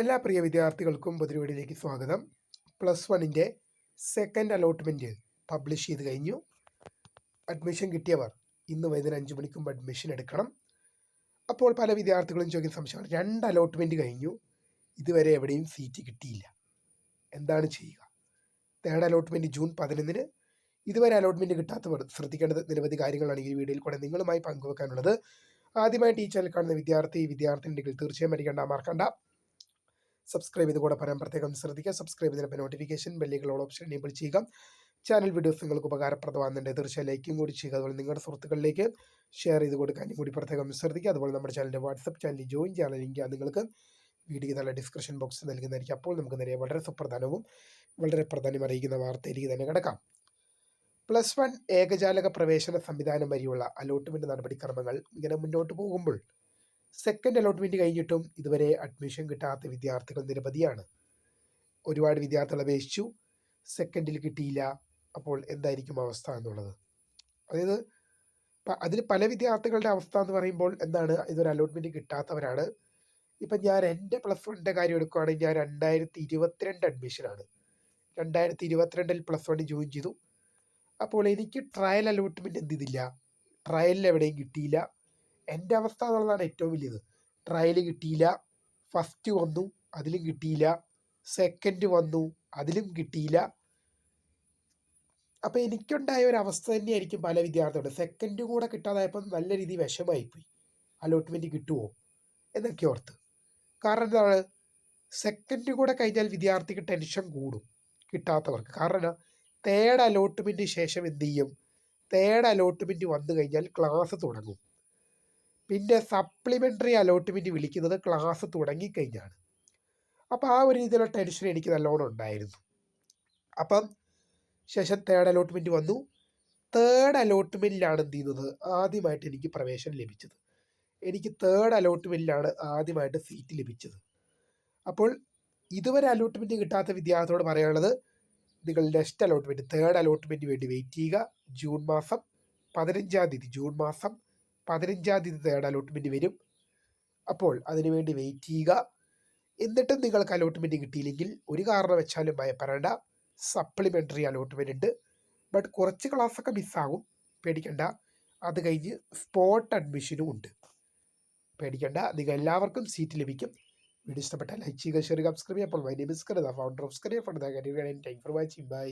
എല്ലാ പ്രിയ വിദ്യാർത്ഥികൾക്കും പുതിരുവീടിലേക്ക് സ്വാഗതം. പ്ലസ് വണ്ണിന്റെ സെക്കൻഡ് അലോട്ട്മെന്റ് പബ്ലിഷ് ചെയ്ത് കഴിഞ്ഞു. അഡ്മിഷൻ കിട്ടിയവർ ഇന്ന് വൈകുന്നേരം അഞ്ച് മണിക്ക് അഡ്മിഷൻ എടുക്കണം. അപ്പോൾ പല വിദ്യാർത്ഥികളും ചോദിക്കുന്ന സംശയമാണ്. രണ്ട് അലോട്ട്മെന്റ് കഴിഞ്ഞു. ഇതുവരെ എവിടെയും സീറ്റ് കിട്ടിയില്ല. എന്താണ് ചെയ്യുക? തേർഡ് അലോട്ട്മെന്റ് ജൂൺ പതിനൊന്നിന്. ഇതുവരെ അലോട്ട്മെന്റ് കിട്ടാത്തവർ ശ്രദ്ധിക്കേണ്ടത് നിരവധി കാര്യങ്ങളാണ് ഈ വീഡിയോയിൽ കൂടെ നിങ്ങളുമായി പങ്കുവെക്കാനുള്ളത്. ആദ്യമായിട്ട് ഈ ചാനൽ കാണുന്ന വിദ്യാർത്ഥി വിദ്യാർത്ഥിനികൾ തീർച്ചയായും മരിക്കേണ്ട മറക്കണ്ട. സബ്സ്ക്രൈബ് ചെയ്ത് കൂടെ പറയാൻ പ്രത്യേകം ശ്രദ്ധിക്കുക. സബ്സ്ക്രൈബ് ചെയ്തപ്പോൾ നോട്ടിഫിക്കേഷൻ ബെല്ലുകളോട് ഓപ്ഷൻ എനേബിൾ ചെയ്യുക. ചാനൽ വീഡിയോസ് നിങ്ങൾക്ക് ഉപകാരപ്രദമാകുന്നുണ്ട്. തീർച്ചയായും ലൈക്കും കൂടി ചെയ്യുക. അതുപോലെ നിങ്ങളുടെ സുഹൃത്തുക്കളിലേക്ക് ഷെയർ ചെയ്ത് കൊടുക്കാനും കൂടി പ്രത്യേകം ശ്രദ്ധിക്കുക. അതുപോലെ നമ്മുടെ ചാനലിന്റെ വാട്സപ്പ് ചാനലിൽ ജോയിൻ ചെയ്യാൻ ലിങ്ക് നിങ്ങൾക്ക് വീഡിയോ നല്ല ഡിസ്ക്രിപ്ഷൻ ബോക്സ് നൽകുന്നതായിരിക്കും. അപ്പോൾ നമുക്ക് നേരെ വളരെ സുപ്രധാനവും വളരെ പ്രധാനം അറിയിക്കുന്ന വാർത്തയിലേക്ക് തന്നെ കിടക്കാം. പ്ലസ് വൺ ഏകജാലക പ്രവേശന സംവിധാനം വഴിയുള്ള അലോട്ട്മെന്റ് നടപടിക്രമങ്ങൾ ഇങ്ങനെ മുന്നോട്ട് പോകുമ്പോൾ സെക്കൻഡ് അലോട്ട്മെന്റ് കഴിഞ്ഞിട്ടും ഇതുവരെ അഡ്മിഷൻ കിട്ടാത്ത വിദ്യാർത്ഥികൾ നിരവധിയാണ്. ഒരുപാട് വിദ്യാർത്ഥികൾ അപേക്ഷിച്ചു. സെക്കൻഡിൽ കിട്ടിയില്ല. അപ്പോൾ എന്തായിരിക്കും അവസ്ഥ എന്നുള്ളത്. അതായത് അതിൽ പല വിദ്യാർത്ഥികളുടെ അവസ്ഥ എന്ന് പറയുമ്പോൾ എന്താണ്? ഇതൊരു അലോട്ട്മെന്റ് കിട്ടാത്തവരാണ്. ഇപ്പം ഞാൻ എന്റെ പ്ലസ് വണ്ണിന്റെ കാര്യം എടുക്കുകയാണെങ്കിൽ ഞാൻ രണ്ടായിരത്തി ഇരുപത്തിരണ്ട് അഡ്മിഷനാണ് രണ്ടായിരത്തി ഇരുപത്തിരണ്ടിൽ പ്ലസ് വണ്ണിൽ ജോയിൻ ചെയ്തു. അപ്പോൾ എനിക്ക് ട്രയൽ അലോട്ട്മെന്റ് എന്തു ചെയ്തില്ല ട്രയലിൽ എവിടെയും കിട്ടിയില്ല. എന്റെ അവസ്ഥ എന്നുള്ളതാണ് ഏറ്റവും വലിയത്. ട്രയൽ കിട്ടിയില്ല. ഫസ്റ്റ് വന്നു അതിലും കിട്ടിയില്ല. സെക്കൻഡ് വന്നു അതിലും കിട്ടിയില്ല. അപ്പോൾ എനിക്കുണ്ടായ ഒരു അവസ്ഥ തന്നെയായിരിക്കും പല വിദ്യാർത്ഥികളുടെ. സെക്കൻഡ് കൂടെ കിട്ടാതായപ്പോൾ നല്ല രീതിയിൽ വിഷമായിപ്പോയി അലോട്ട്മെന്റ് കിട്ടുമോ എന്നൊക്കെ ഓർത്ത്. കാരണം എന്താണ്? സെക്കൻഡ് കൂടെ കഴിഞ്ഞാൽ വിദ്യാർത്ഥിക്ക് ടെൻഷൻ കൂടും കിട്ടാത്തവർക്ക്. കാരണം തേർഡ് അലോട്ട്മെന്റ് ശേഷം എന്ത് ചെയ്യും? തേർഡ് അലോട്ട്മെന്റ് വന്നു കഴിഞ്ഞാൽ ക്ലാസ് തുടങ്ങും. പിന്നെ സപ്ലിമെന്ററി അലോട്ട്മെന്റ് വിളിക്കുന്നത് ക്ലാസ് തുടങ്ങിക്കഴിഞ്ഞാണ്. അപ്പോൾ ആ ഒരു രീതിയിലുള്ള ടെൻഷൻ എനിക്ക് നല്ലോണം ഉണ്ടായിരുന്നു. അപ്പം ശേഷം തേർഡ് അലോട്ട്മെന്റ് വന്നു. തേർഡ് അലോട്ട്മെന്റിലാണ് എന്ത് ചെയ്യുന്നത് ആദ്യമായിട്ട് എനിക്ക് പ്രവേശനം ലഭിച്ചത്. എനിക്ക് തേർഡ് അലോട്ട്മെന്റിലാണ് ആദ്യമായിട്ട് സീറ്റ് ലഭിച്ചത്. അപ്പോൾ ഇതുവരെ അലോട്ട്മെന്റ് കിട്ടാത്ത വിദ്യാർത്ഥിയോട് പറയാനുള്ളത് നിങ്ങൾ നെക്സ്റ്റ് അലോട്ട്മെന്റ് തേർഡ് അലോട്ട്മെന്റ് വേണ്ടി വെയിറ്റ് ചെയ്യുക. ജൂൺ മാസം പതിനഞ്ചാം തീയതി ജൂൺ മാസം പതിനഞ്ചാം തീയതി തേർഡ് അലോട്ട്മെന്റ് വരും. അപ്പോൾ അതിനുവേണ്ടി വെയിറ്റ് ചെയ്യുക. എന്നിട്ടും നിങ്ങൾക്ക് അലോട്ട്മെന്റ് കിട്ടിയില്ലെങ്കിൽ ഒരു കാരണം വെച്ചാലും ഭയപ്പെടേണ്ട. സപ്ലിമെന്ററി അലോട്ട്മെന്റ് ഉണ്ട്. ബട്ട് കുറച്ച് ക്ലാസ്സൊക്കെ മിസ്സാകും പേടിക്കണ്ട. അത് കഴിഞ്ഞ് സ്പോട്ട് അഡ്മിഷനും ഉണ്ട്. പേടിക്കണ്ട. നിങ്ങൾ എല്ലാവർക്കും സീറ്റ് ലഭിക്കും. വീഡിയോ ഇഷ്ടപ്പെട്ടാൽ ലൈക്ക് ചെയ്യുക ഷെയർ സബ്സ്ക്രൈബ് ചെയ്യുക. അപ്പോൾ മൈ നെയിം ഇസ് കരുത founder of സ്കറിയർ fund thank for watching bye